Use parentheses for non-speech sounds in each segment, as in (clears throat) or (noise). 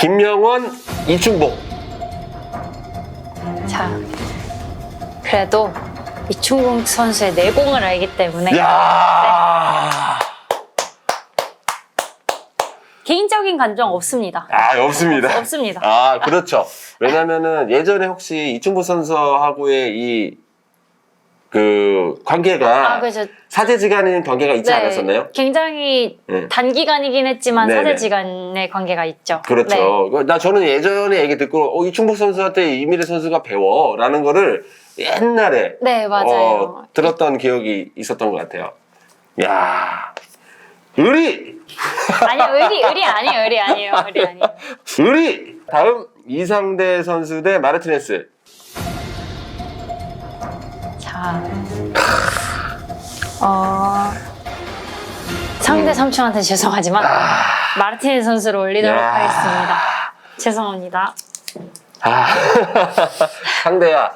김명원, 이충복. 자, 그래도 이충국 선수의 내공을 알기 때문에 야 개인적인 감정 없습니다. 아, 없습니다. 없습니다. 아, 그렇죠. 왜냐면은 예전에 혹시 이충복 선수하고의 이, 그, 관계가 아, 그래서 사제지간인 관계가 있지 않았었나요? 굉장히 네. 단기간이긴 했지만 네네. 사제지간의 관계가 있죠. 네. 그렇죠. 나 저는 예전에 얘기 듣고, 어, 이충복 선수한테 이미래 선수가 배워. 라는 거를 옛날에 네, 네, 맞아요. 어, 들었던 기억이 있었던 것 같아요. 야 의리! (laughs) 아니요, 의리, 의리 아니에요, 의리 아니에요, 의리 아니에요. (laughs) 의리! 다음 이상대 선수 대 마르티네스. 자, 어, 상대 삼촌한테 죄송하지만 마르티네 선수를 올리도록 아. 야. 하겠습니다. 죄송합니다. 아, (laughs) 상대야.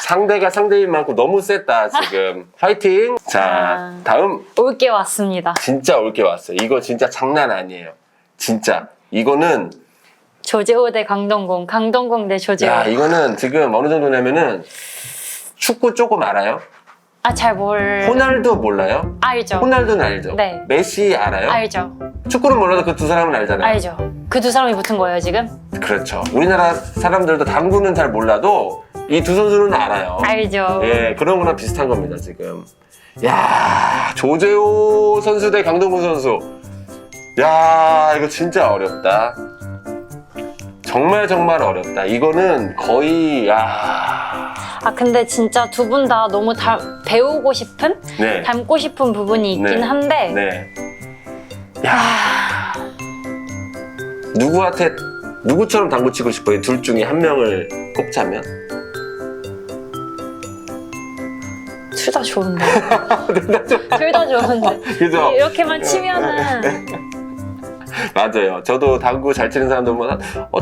상대가 상대인 만큼 너무 셌다, 지금. 화이팅! 자, 아. 다음. 올게 왔습니다. 진짜 올게 왔어요. 이거 진짜 장난 아니에요. 진짜. 이거는, 조재호 대 강동공, 강동공 대 조재호. 야, 이거는 지금 어느 정도냐면은, 축구 조금 알아요? 아, 잘 몰. 호날두 몰라요? 알죠. 호날두는 알죠? 네. 메시 알아요? 알죠. 축구는 몰라도 그 두 사람은 알잖아요. 알죠. 그 두 사람이 붙은 거예요, 지금? 그렇죠. 우리나라 사람들도 당구는 잘 몰라도 이 두 선수는 알아요. 알죠. 예, 그런 거랑 비슷한 겁니다, 지금. 야, 조재호 선수 대 강동구 선수. 야, 이거 진짜 어렵다. 정말 정말 어렵다. 이거는 거의, 야, 아, 근데 진짜 두 분 다 너무 다 배우고 싶은? 네. 닮고 싶은 부분이 있긴 네. 한데. 네. 야, 누구한테, 누구처럼 당구 치고 싶어요? 둘 중에 한 명을 꼽자면? 둘 다 좋은데. (laughs) 둘 다 좋은데. (laughs) 그죠? 이렇게만 치면은. 맞아요. 저도 당구 잘 치는 사람들 보면 어,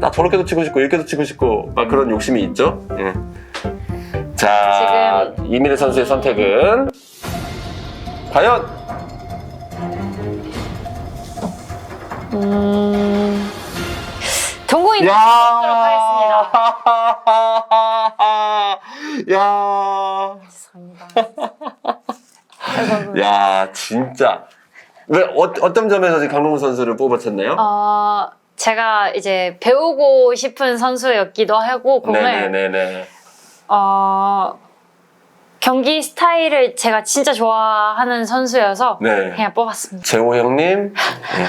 나 저렇게도 치고 싶고 이렇게도 치고 싶고 막 그런 욕심이 있죠. 예. 자, 이민혜 선수의 선택은 과연 음. 동고인 야, 하도록 하겠습니다. (laughs) 야, 죄송합니다. (laughs) 야, 진짜 왜 어, 어떤 점에서 지금 강동훈 선수를 뽑아쳤나요? 어, 제가 이제 배우고 싶은 선수였기도 하고 공을 네네네네. 어, 경기 스타일을 제가 진짜 좋아하는 선수여서 네. 그냥 뽑았습니다. 재호 형님, 네.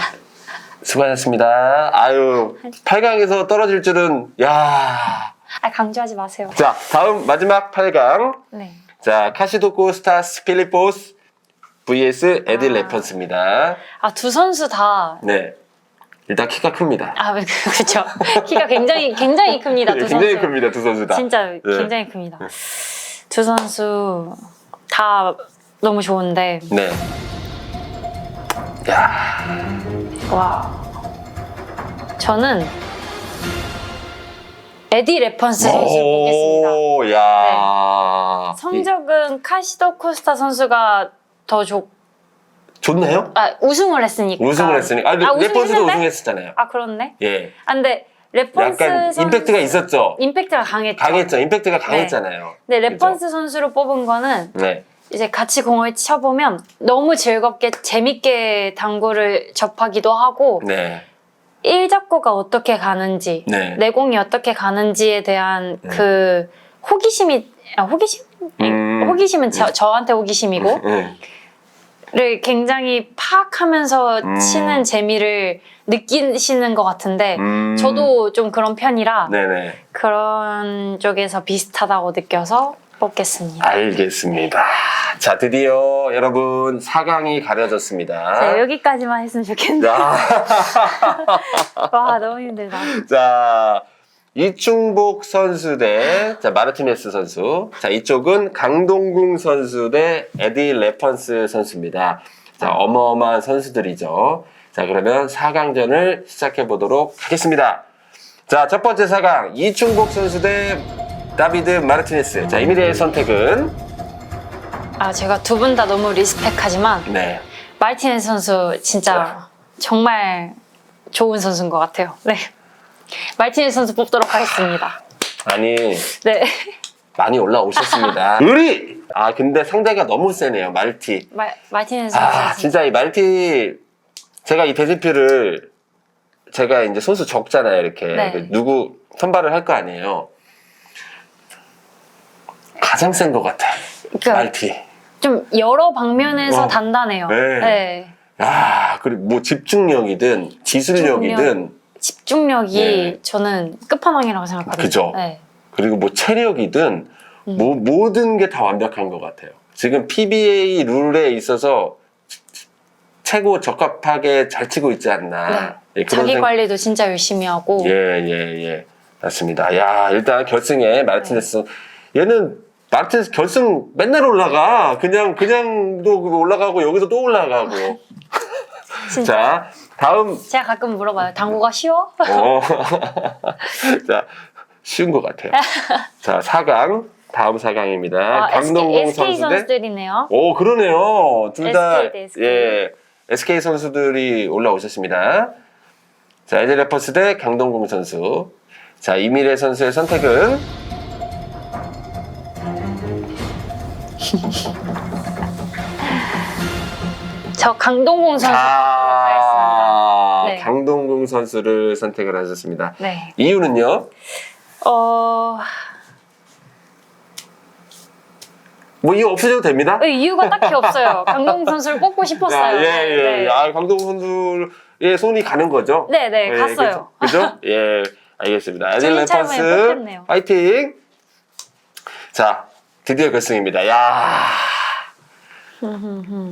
수고하셨습니다. 아유, 8강에서 떨어질 줄은, 야. 아 강조하지 마세요. 자, 다음 마지막 8강. 네. 자, 카시도코 스타스 필리포스 vs 에디 아. 레펀스입니다. 아 두 선수 다 네. 일단 키가 큽니다. 아, 그렇죠. 키가 굉장히 굉장히 큽니다. 두 네, 굉장히 선수. 큽니다, 두 선수 다. 진짜 네. 굉장히 큽니다. 두 선수 다 너무 좋은데 네. 야, 와 저는 에디 레펀스 선수 보겠습니다. 네. 오, 야. 성적은 카시도 코스타 선수가 더 좋, 좋나요? 아 우승을 했으니까. 우승을 했으니까. 아, 아, 레펀스도 우승했는데? 우승했었잖아요. 아 그렇네. 예. 아 근데 레펀스 약간 선수 임팩트가 있었죠. 임팩트가 강했죠. 강했죠. 임팩트가 강했잖아요. 근데 레펀스 선수로 뽑은 거는 네. 이제 같이 공을 쳐보면 너무 즐겁게 재밌게 당구를 접하기도 하고 네. 1잡구가 어떻게 가는지 네. 내공이 어떻게 가는지에 대한 네. 그 호기심이 아, 호기심? 음. 호기심은 저, 저한테 호기심이고 네. 를 굉장히 파악하면서 음. 치는 재미를 느끼시는 것 같은데 음. 저도 좀 그런 편이라 네네. 그런 쪽에서 비슷하다고 느껴서 뽑겠습니다. 알겠습니다. 자, 드디어 여러분 4강이 가려졌습니다. 네, 여기까지만 했으면 좋겠는데 자, (laughs) 와 너무 힘들다. 자, 이충복 선수 대 자, 마르티네스 선수. 자, 이쪽은 강동궁 선수 대 에디 레펀스 선수입니다. 자, 어마어마한 선수들이죠. 자, 그러면 4강전을 시작해 보도록 하겠습니다. 자, 첫 번째 4강 이충복 선수 대 다비드 마르티네스. 자, 이미디의 선택은 아 제가 두 분 다 너무 리스펙하지만 네. 마르티네스 선수 진짜 정말 좋은 선수인 것 같아요. 네. 말티네스 선수 뽑도록 하겠습니다. 아니 네. 많이 올라오셨습니다. (laughs) 의리! 아 근데 상대가 너무 세네요 말티. 말, 말티네스 선수. 아 진짜 이 말티 제가 이 데지피를 제가 이제 선수 적잖아요 이렇게 네. 그 누구 선발을 할 거 아니에요. 가장 센 것 같아. 그러니까 말티. 좀 여러 방면에서 와. 단단해요. 네. 네. 아 그리고 뭐 집중력이든 기술력이든 집중력이 네. 저는 끝판왕이라고 생각합니다. 그죠. 네. 그리고 뭐 체력이든 음. 뭐 모든 게 다 완벽한 것 같아요. 지금 PBA 룰에 있어서 최고 적합하게 잘 치고 있지 않나. 예, 그런 자기 생- 관리도 진짜 열심히 하고. 예, 예, 예. 맞습니다. 야, 일단 결승에 마르티네스. 얘는 마르티네스 결승 맨날 올라가. 그냥, 그냥도 올라가고, 여기서 또 올라가고. (laughs) 진짜. 자, 다음. 제가 가끔 물어봐요. 당구가 쉬워? 어. (laughs) 자, 쉬운 것 같아요. 자, 4강. 다음 4강입니다. 아, 강동공 SK, SK 선수 대. 선수들이네요. 오, 그러네요. 둘 다, SK 대 SK. 예, SK 선수들이 올라오셨습니다. 자, 에드 레퍼스 대 강동궁 선수. 자, 이미래 선수의 선택은? (laughs) 저 강동공 선수 하겠습니다. 아, 네. 강동궁 선수를 선택을 하셨습니다. 네. 이유는요? 어, 뭐 이유 없으셔도 됩니다. 이유가 딱히 없어요. 강동공 선수를 뽑고 싶었어요. 아, 예, 예. 네. 아, 강동궁 선수의 손이 가는 거죠? 네, 네, 예, 갔어요. 그죠? 그죠? 예, 알겠습니다. 촬영에 뽑혔네요. 파이팅! 자, 드디어 결승입니다. 야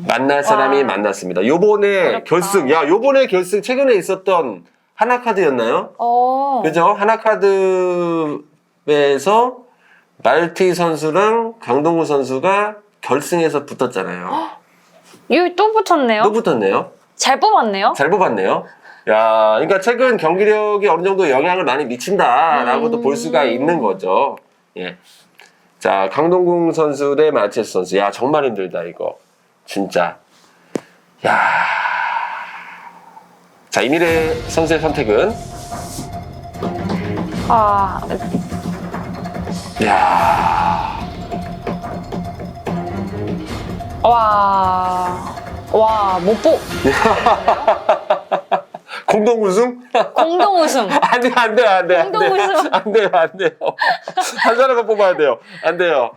만날 사람이 와. 만났습니다. 요번에 어렵다. 결승, 야, 요번에 결승 최근에 있었던 하나카드였나요? 어, 그죠? 하나카드에서 말티 선수랑 강동구 선수가 결승에서 붙었잖아요. (gasps) 여기 또 붙었네요. 또 붙었네요. 잘 뽑았네요. 잘 뽑았네요. 야, 그러니까 최근 경기력이 어느 정도 영향을 많이 미친다라고도 음. 볼 수가 있는 거죠. 예. 자, 강동궁 선수 대 마티스 선수. 야, 정말 힘들다, 이거. 진짜. 야. 자, 이미래 선수의 선택은? 아, 야. 와, 와, 못 뽑, (laughs) 공동 우승? 공동 우승. (laughs) 안 돼, 안 돼, 안 돼. 안 공동 돼. 우승. 안 돼요, 안 돼요. 한 사람만 뽑아야 돼요. 안 돼요.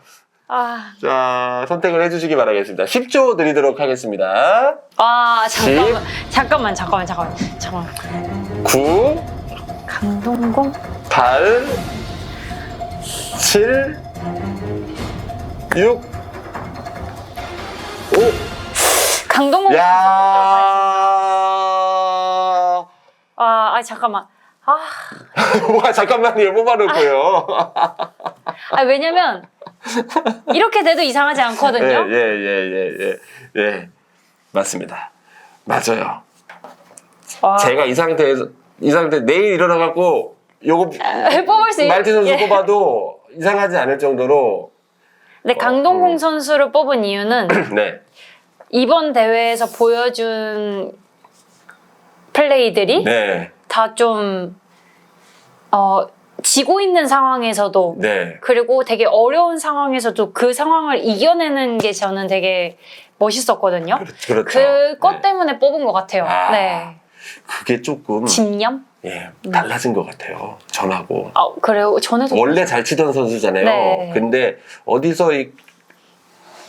아, 자, 선택을 해주시기 바라겠습니다. 10초 드리도록 하겠습니다. 아, 잠깐만, 잠깐만, 잠깐만, 잠깐만, 잠깐만. 9, 강동공? 8, 7, 6, 5. 강동공. 야 아, 아, 잠깐만. 아, (laughs) 와, 잠깐만요. 뽑아놓고요. 아, 왜냐면, 이렇게 돼도 이상하지 예, 않거든요. 예, 예, 예, 예. 예. 맞습니다. 맞아요. 와. 제가 이 상태에서, 이 상태 내일 일어나 갖고, 요거, 뽑을 수 있- 말티 선수 예. 뽑아도 이상하지 않을 정도로, 근데 강동공 음. 선수를 뽑은 이유는 (clears throat) 네. 이번 대회에서 보여준 플레이들이 네. 다 좀, 어, 지고 있는 상황에서도 네. 그리고 되게 어려운 상황에서도 그 상황을 이겨내는 게 저는 되게 멋있었거든요. 그렇- 그렇죠. 그것 네. 때문에 뽑은 것 같아요. 아. 네. 그게 조금, 집념? 예, 달라진 것 같아요. 전하고. 아, 그래요? 전에도. 원래 잘 치던 선수잖아요. 네. 근데 어디서 이,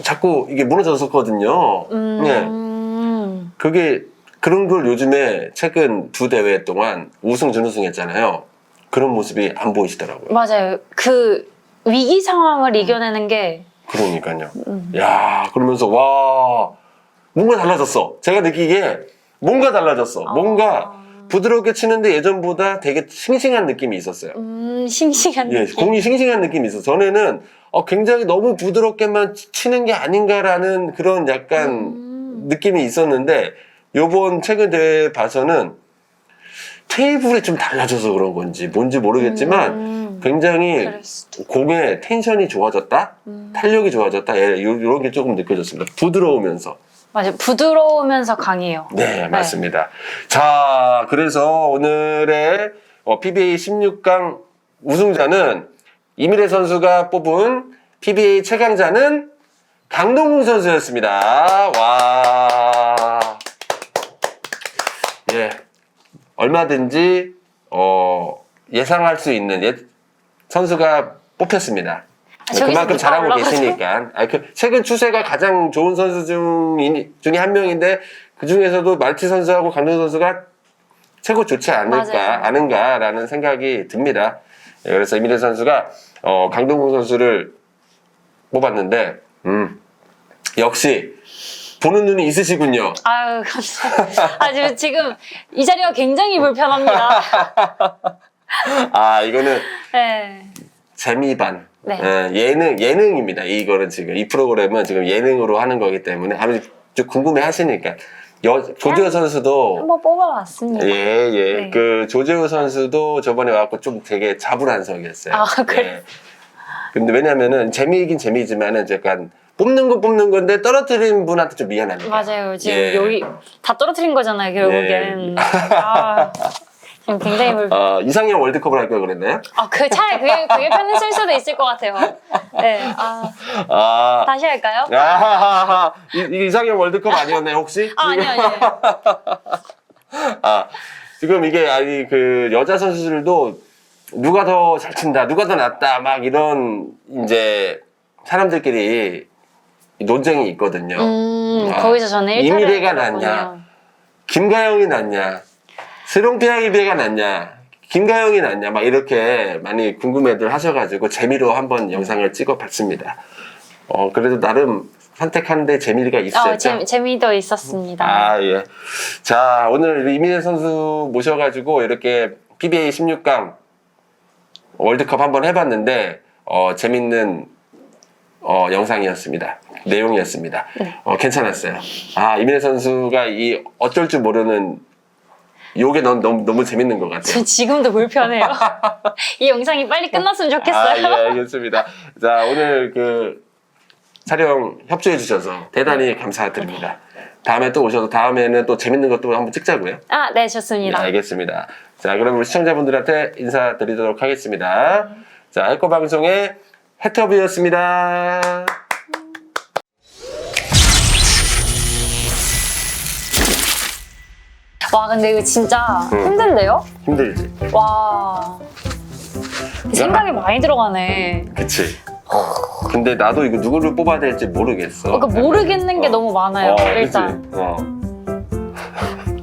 자꾸 이게 무너졌었거든요. 음. 예. 그게 그런 걸 요즘에 최근 두 대회 동안 우승 준우승 했잖아요. 그런 모습이 안 보이시더라고요. 맞아요. 그 위기 상황을 이겨내는 게 그러니까요. 음. 야, 그러면서 와 뭔가 달라졌어. 제가 느끼기에 뭔가 달라졌어. 뭔가 부드럽게 치는데 예전보다 되게 싱싱한 느낌이 있었어요. 음, 싱싱한 예, 느낌. 공이 싱싱한 느낌이 있어. 전에는 어, 굉장히 너무 부드럽게만 치- 치는 게 아닌가라는 그런 약간 음. 느낌이 있었는데 요번 최근 대회 봐서는 테이블이 좀 달라져서 그런 건지 뭔지 모르겠지만 음. 굉장히 그럴 수도. 공의 텐션이 좋아졌다? 음. 탄력이 좋아졌다? 예, 요, 런게 조금 느껴졌습니다. 부드러우면서. 맞아요. 부드러우면서 강해요. 네, 맞습니다. 자, 그래서 오늘의 어, PBA 16강 우승자는 이미래 선수가 뽑은 PBA 최강자는 강동궁 선수였습니다. 와. 예. 얼마든지 어, 예상할 수 있는 예, 선수가 뽑혔습니다. 아, 그만큼 잘하고? 계시니까. 아, 그 최근 추세가 가장 좋은 선수 중, 중에 한 명인데 그 중에서도 말티 선수하고 강동 선수가 최고 좋지 않을까. 아는가라는 생각이 듭니다. 예, 그래서 이민혜 선수가 어, 강동궁 선수를 뽑았는데, 음, 역시 보는 눈이 있으시군요. 아유, 감사합니다. 아, 지금, 지금 이 자리가 굉장히 불편합니다. (laughs) 아, 이거는 네. 재미 반. 네. 예, 예능, 예능입니다. 이거는 지금. 이 프로그램은 지금 예능으로 하는 거기 때문에 아주 좀 궁금해 하시니까. 여, 조재호 선수도 한번 뽑아봤습니다. 예, 예. 네. 그 조재호 선수도 저번에 와갖고 좀 되게 자불한석이었어요. 아, 그래요? 예. 근데 왜냐면은 재미이긴 재미지만은 약간 뽑는 거 뽑는 건데 떨어뜨린 분한테 좀 미안합니다. 맞아요. 지금 예. 여기 다 떨어뜨린 거잖아요, 결국엔. 아, 지금 굉장히 불... 어, 이상형 월드컵을 할 걸 그랬나요? 아, 그 차라리 그게, 그게 편을 쓸 수도 있을 것 같아요. 네. 아, 아, 다시 할까요? 아하하하. 이, 이 이상형 월드컵 아니었나요, 혹시? 아, 아니요, 아니요. 아, 지금 이게 아니 그 여자 선수들도 누가 더 잘 친다, 누가 더 낫다, 막 이런 이제 사람들끼리 논쟁이 있거든요. 음, 아, 거기서 저는 일탈을 이미래가. 낫냐? 김가영이 낫냐? 스롱피아이비가 낫냐? 김가영이 낫냐? 막 이렇게 많이 궁금해들 하셔가지고 재미로 한번 영상을 찍어 봤습니다. 어, 그래도 나름 선택하는데 재미가 있었죠. 어, 재미, 재미도 있었습니다. 아, 예. 자, 오늘 이민혜 선수 모셔가지고 이렇게 PBA 16강 월드컵 한번 해봤는데, 어, 재밌는, 어, 영상이었습니다. 내용이었습니다. 네. 어, 괜찮았어요. 아, 이민혜 선수가 이 어쩔 줄 모르는 요게 너무, 너무, 너무 재밌는 것 같아요. 저 지금도 불편해요. (laughs) 이 영상이 빨리 끝났으면 아, 좋겠어요. 예, 알겠습니다. 자, 오늘 그 촬영 협조해 주셔서 대단히 감사드립니다. 다음에 또 오셔서 다음에는 또 재밌는 것도 한번 찍자고요. 아, 네, 네, 좋습니다. 알겠습니다. 자, 그럼 우리 시청자분들한테 인사드리도록 하겠습니다. 자, 해커 방송의 해터뷰였습니다. 와, 근데 이거 진짜 응. 힘든데요? 힘들지? 와. 생각이 많이 들어가네. 그치? 근데 나도 이거 누구를 뽑아야 될지 모르겠어. 그러니까 모르겠는 게 어. 너무 많아요, 어, 일단. 그치? 어.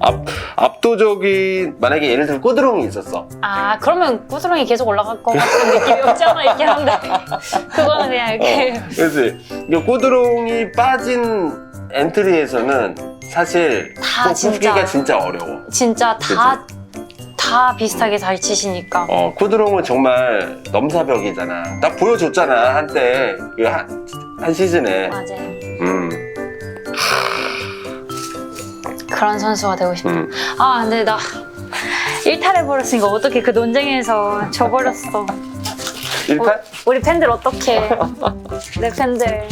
압, 압도적인, 만약에 예를 들어 꾸드롱이 있었어. 아, 그러면 꾸드렁이 계속 올라갈 것 같은 느낌이 없지 않아 있긴 한데. (laughs) 그거는 그냥 이렇게. 그치? 이게 꾸드롱이 빠진 엔트리에서는 사실 다좀 진짜. 뽑기가 진짜 어려워. 진짜 다, 다 비슷하게 잘 치시니까. 어, 쿠드롱은 정말 넘사벽이잖아. 딱 보여줬잖아, 한때. 그 한, 한 시즌에. 맞아요. 음, 그런 선수가 되고 싶다. 음. 아, 근데 나 일탈해 버렸으니까 어떻게 그 논쟁에서 져버렸어. 일단? 우리 팬들 어떡해. (laughs) 내 팬들.